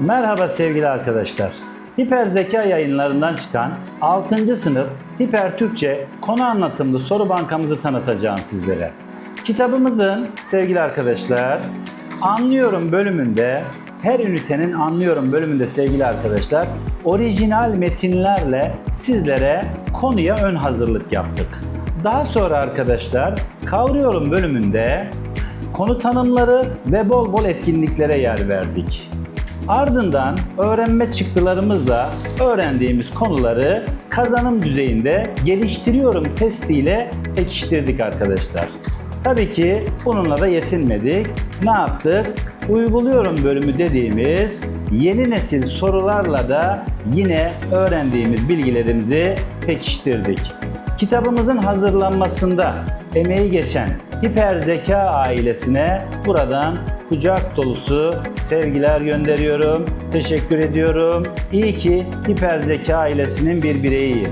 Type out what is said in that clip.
Merhaba sevgili arkadaşlar. Hiper Zeka yayınlarından çıkan 6. sınıf Hiper Türkçe konu anlatımlı soru bankamızı tanıtacağım sizlere. Kitabımızın sevgili arkadaşlar Anlıyorum bölümünde her ünitenin Anlıyorum bölümünde sevgili arkadaşlar orijinal metinlerle sizlere konuya ön hazırlık yaptık. Daha sonra arkadaşlar Kavruyorum bölümünde konu tanımları ve bol bol etkinliklere yer verdik. Ardından öğrenme çıktılarımızla öğrendiğimiz konuları kazanım düzeyinde geliştiriyorum testiyle pekiştirdik arkadaşlar. Tabii ki bununla da yetinmedik. Ne yaptık? Uyguluyorum bölümü dediğimiz yeni nesil sorularla da yine öğrendiğimiz bilgilerimizi pekiştirdik. Kitabımızın hazırlanmasında emeği geçen Hiper Zeka ailesine buradan kucak dolusu sevgiler gönderiyorum. Teşekkür ediyorum. İyi ki Hiper Zeka ailesinin bir bireyiyim.